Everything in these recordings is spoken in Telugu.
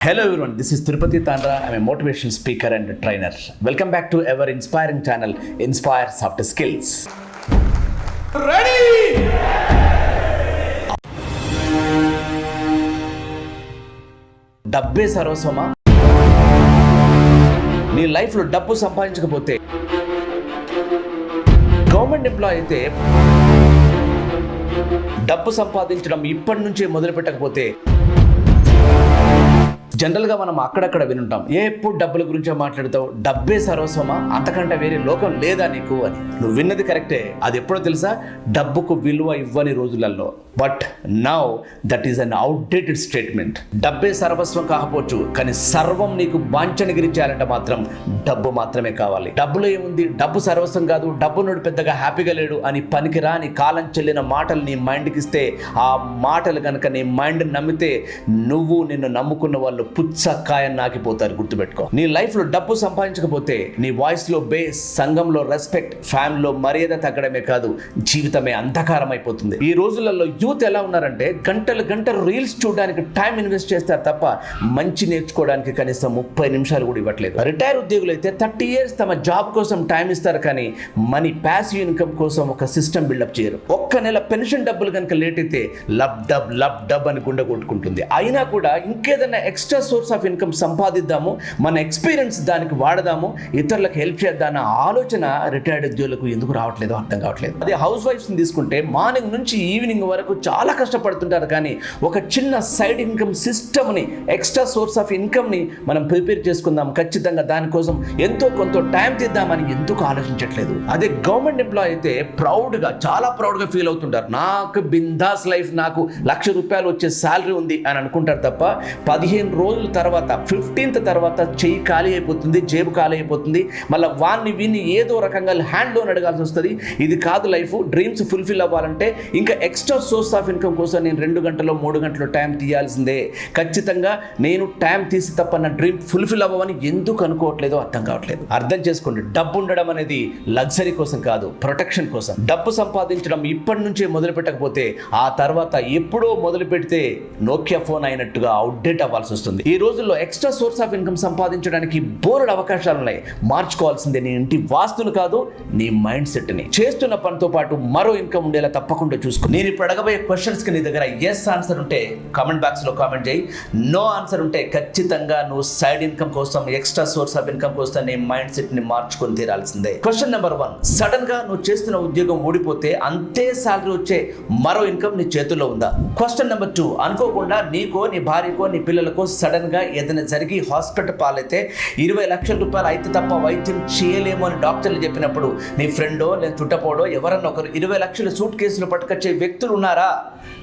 Hello everyone this is Tirupati Tandra I'm a motivation speaker and trainer welcome back to our inspiring channel inspire soft skills ready డబ్బే సర్వస్వమా? నీ లైఫ్లో డబ్బు సంపాదించకపోతే గవర్నమెంట్ ఎంప్లాయ్ అయితే డబ్బు సంపాదించడం ఇప్పటి నుంచే మొదలు పెట్టకపోతే జనరల్గా మనం అక్కడక్కడ వినుంటాం. ఎప్పుడు డబ్బుల గురించే మాట్లాడతావు? డబ్బే సర్వస్వమా? అంతకంటే వేరే లోకం లేదా నీకు అని. నువ్వు విన్నది కరెక్టే. అది ఎప్పుడో తెలుసా? డబ్బుకు విలువ ఇవ్వని రోజులలో. But now that is an outdated statement. డబ్బే సర్వస్వం కాకపోవచ్చు కానీ సర్వం నీకు బాంచనగిరి చేయాలంటే మాత్రం డబ్బు మాత్రమే కావాలి. డబ్బులో ఏముంది? డబ్బు సర్వస్వం కాదు. డబ్బు నుండి పెద్దగా హ్యాపీగా లేడు అని పనికిరాని కాలం చెల్లిన మాటలు నీ మైండ్కి ఇస్తే ఆ మాటలు కనుక నీ మైండ్ నమ్మితే నువ్వు నిన్ను నమ్ముకున్న వాళ్ళు పుచ్చకాయని నాకిపోతారు గుర్తుపెట్టుకో. నీ లైఫ్లో డబ్బు సంపాదించకపోతే నీ వాయిస్లో బేస్ సంఘంలో రెస్పెక్ట్ ఫ్యామిలీలో మర్యాద తగ్గడమే కాదు జీవితమే అంధకారం అయిపోతుంది ఈ రోజులలో యూత్ ఎలా ఉన్నారంటే గంటలు గంటలు రీల్స్ చూడడానికి టైం ఇన్వెస్ట్ చేస్తారు తప్ప మంచి నేర్చుకోవడానికి కనీసం ముప్పై నిమిషాలు కూడా ఇవ్వట్లేదు. రిటైర్ ఉద్యోగులు అయితే థర్టీ ఇయర్స్ తమ జాబ్ కోసం టైం ఇస్తారు కానీ మనీ ప్యాసివ్ ఇన్కమ్ కోసం ఒక సిస్టమ్ బిల్డప్ చేయరు. ఒక్క నెల పెన్షన్ డబ్బులు కనుక లేట్ అయితే లబ్ డబ్ లబ్ డబ్ అని గుండె కొట్టుకుంటుంది. అయినా కూడా ఇంకేదైనా extra extra source of income సంపాదిద్దాము మన ఎక్స్పీరియన్స్ దానికి వాడదాము ఇతరులకు హెల్ప్ చేద్దామన్న ఆలోచన రిటైర్డ్ ఉద్యోగులకు ఎందుకు రావట్లేదు అర్థం కావట్లేదు. అదే హౌస్ వైఫ్స్ని తీసుకుంటే మార్నింగ్ నుంచి ఈవినింగ్ వరకు చాలా కష్టపడుతుంటారు కానీ ఒక చిన్న సైడ్ ఇన్కమ్ సిస్టమ్ని ఎక్స్ట్రా సోర్స్ ఆఫ్ ఇన్కమ్ని మనం ప్రిపేర్ చేసుకుందాం. ఖచ్చితంగా దానికోసం ఎంతో కొంత టైం తీద్దామని ఎందుకు ఆలోచించట్లేదు? అదే గవర్నమెంట్ ఎంప్లాయ్ అయితే ప్రౌడ్గా చాలా ప్రౌడ్గా ఫీల్ అవుతుంటారు. నాకు బిందాస్ లైఫ్ నాకు లక్ష రూపాయలు వచ్చే శాలరీ ఉంది అని అనుకుంటారు తప్ప పదిహేను రోజుల తర్వాత ఫిఫ్టీన్త్ తర్వాత చెయ్యి ఖాళీ అయిపోతుంది జేబు ఖాళీ అయిపోతుంది. మళ్ళీ వాన్ని వీన్ని ఏదో రకంగా హ్యాండ్ లోన్ అడగాల్సి వస్తుంది. ఇది కాదు లైఫ్ డ్రీమ్స్ ఫుల్ఫిల్ అవ్వాలంటే ఇంకా ఎక్స్ట్రా సోర్స్ ఆఫ్ ఇన్కమ్ కోసం నేను రెండు గంటలో మూడు గంటలు టైం తీయాల్సిందే. ఖచ్చితంగా నేను టైం తీసి తప్ప నా డ్రీమ్ ఫుల్ఫిల్ అవ్వని ఎందుకు అనుకోవట్లేదో అర్థం కావట్లేదు. అర్థం చేసుకోండి. డబ్బు ఉండడం అనేది లగ్జరీ కోసం కాదు ప్రొటెక్షన్ కోసం. డబ్బు సంపాదించడం ఇప్పటి నుంచే మొదలు పెట్టకపోతే ఆ తర్వాత ఎప్పుడో మొదలు పెడితే నోకియా ఫోన్ అయినట్టుగా అవుట్డేట్ అవ్వాల్సి వస్తుంది. ఈ రోజుల్లో ఎక్స్ట్రా సోర్స్ ఆఫ్ ఇన్కమ్ సంపాదించడానికి బోర్డు అవకాశాలు ఉన్నాయి. మార్చుకోవాల్సిందే నీ ఇంటి వాస్తును కాదు నీ మైండ్ సెట్ని చేస్తున్న పనితో పాటు మరో ఇన్కమ్ ఉండేలా తప్పకుండా చూసుకో. నేను ఇప్పుడు అడగబోయే క్వశ్చన్స్కి నీ దగ్గర ఎస్ ఆన్సర్ ఉంటే కామెంట్ బాక్స్లో కామెంట్ చేయి. నో ఆన్సర్ ఉంటే ఖచ్చితంగా నువ్వు సైడ్ ఇన్కమ్ కోసం ఎక్స్ట్రా సోర్స్ ఆఫ్ ఇన్కమ్ కోసం నీ మైండ్ సెట్ని మార్చుకొని తీరాల్సిందే. క్వశ్చన్ నెంబర్ వన్ సడన్గా నువ్వు చేస్తున్న ఉద్యోగం ఊడిపోతే అంతే సాలరీ వచ్చే మరో ఇన్కమ్ నీ చేతుల్లో ఉందా? క్వశ్చన్ నెంబర్ టూ అనుకోకుండా నీకో నీ భార్యకో నీ పిల్లలకో సడన్గా ఏదైనా జరిగి హాస్పిటల్ పాలైతే ఇరవై లక్షల రూపాయలు అయితే తప్ప వైద్యం చేయలేము అని డాక్టర్లు చెప్పినప్పుడు నీ ఫ్రెండో లేదా చుట్టపోడో ఎవరన్నా ఒకరు ఇరవై లక్షల సూట్ కేసులు పట్టుకొచ్చే వ్యక్తులు ఉన్నారా?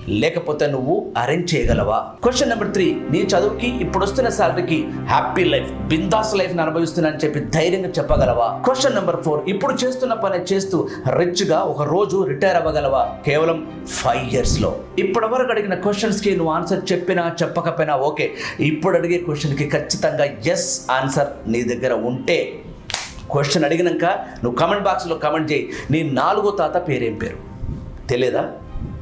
లేకపోతే నువ్వు అరేంజ్ చేయగలవా? క్వశ్చన్ నెంబర్ త్రీ నీ చదువుకి ఇప్పుడు వస్తున్న శాలరీకి హ్యాపీ లైఫ్ బిందాస్ లైఫ్ని అనుభవిస్తున్నా అని చెప్పి ధైర్యంగా చెప్పగలవా? క్వశ్చన్ నెంబర్ ఫోర్ ఇప్పుడు చేస్తున్న పని చేస్తూ రిచ్గా ఒక రోజు రిటైర్ అవ్వగలవా? కేవలం ఫైవ్ ఇయర్స్లో. ఇప్పటి వరకు అడిగిన క్వశ్చన్స్కి నువ్వు ఆన్సర్ చెప్పినా చెప్పకపోయినా ఓకే. ఇప్పుడు అడిగే క్వశ్చన్కి ఖచ్చితంగా ఎస్ ఆన్సర్ నీ దగ్గర ఉంటే క్వశ్చన్ అడిగినాక నువ్వు కమెంట్ బాక్స్లో కమెంట్ చేయి. నీ నాలుగో తాత పేరేం పేరు? తెలియదా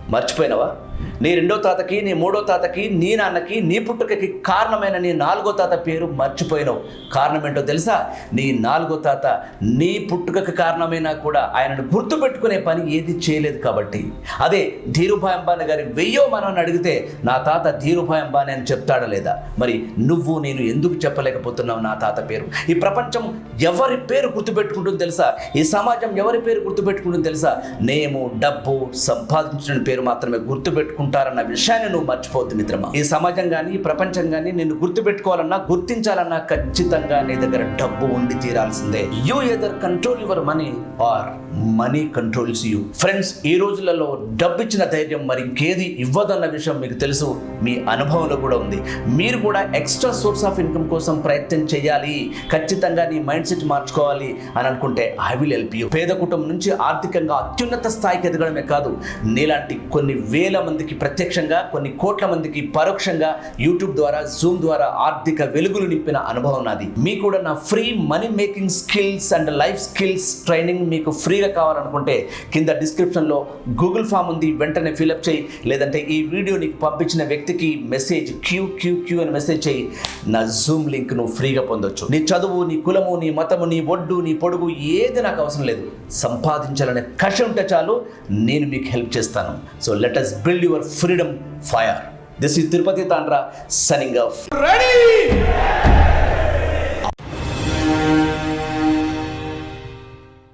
మర్చిపోయినావా? నీ రెండో తాతకి నీ మూడో తాతకి నీ నాన్నకి నీ పుట్టుకకి కారణమైన నీ నాలుగో తాత పేరు మర్చిపోయినావు. కారణం ఏంటో తెలుసా? నీ నాలుగో తాత నీ పుట్టుకకి కారణమైనా కూడా ఆయనను గుర్తుపెట్టుకునే పని ఏది చేయలేదు కాబట్టి. అదే ధీరుభాయ్ అంబానీ గారి వెయ్యో మనం అడిగితే నా తాత ధీరుభాయ్ అంబానీ అని చెప్తాడా లేదా? మరి నువ్వు నేను ఎందుకు చెప్పలేకపోతున్నావు నా తాత పేరు? ఈ ప్రపంచం ఎవరి పేరు గుర్తుపెట్టుకుంటుంది తెలుసా? ఈ సమాజం ఎవరి పేరు గుర్తుపెట్టుకుంటుంది తెలుసా? నేము డబ్బు సంపాదించిన పేరు మాత్రమే గుర్తుపెట్టుకుంటారన్న విషయాన్ని నువ్వు మర్చిపోద్దు మిత్రమా. ఈ సమాజం కానీ ఈ ప్రపంచం కానీ నిన్ను గుర్తుపెట్టుకోవాలన్నా గుర్తించాలన్నా ఖచ్చితంగా నీ దగ్గర డబ్బు ఉండి తీరాల్సిందే. You either control your money or money controls you friends ఈ రోజులలో డబ్బు ఇచ్చిన ధైర్యం మరి ఇంకేది ఇవ్వదన్న విషయం మీకు తెలుసు మీ అనుభవంలో కూడా ఉంది. మీరు కూడా ఎక్స్ట్రా సోర్స్ ఆఫ్ ఇన్కమ్ కోసం ప్రయత్నం చేయాలి ఖచ్చితంగా నీ మైండ్ సెట్ మార్చుకోవాలి అని అనుకుంటే ఐ విల్ హెల్ప్ యూ పేద కుటుంబం నుంచి ఆర్థికంగా అత్యున్నత స్థాయికి ఎదగడమే కాదు నీలాంటి కొన్ని వేల మంది మందికి ప్రత్యక్షంగా కొన్ని కోట్ల మందికి పరోక్షంగా యూట్యూబ్ ద్వారా జూమ్ ద్వారా ఆర్థిక వెలుగులు నింపిన అనుభవం నాది. మీ కూడా నా free money making skills and life skills training మీకు ఫ్రీగా కావాలనుకుంటే కింద డిస్క్రిప్షన్లో గూగుల్ ఫామ్ ఉంది. వెంటనే ఫిలప్ చేయి. లేదంటే ఈ వీడియో నీకు పంపించిన వ్యక్తికి మెసేజ్ క్యూ క్యూ క్యూ అని మెసేజ్ చేయి. నా జూమ్ లింక్ నువ్వు ఫ్రీగా పొందొచ్చు. నీ చదువు నీ కులము నీ మతము నీ ఒడ్డు నీ పొడుగు ఏది నాకు అవసరం లేదు. సంపాదించాలనే కష ఉంటే చాలు నేను మీకు హెల్ప్ చేస్తాను. So let us build feel your freedom fire this is Tirupati தாண்டா சனிங் ஆஃப்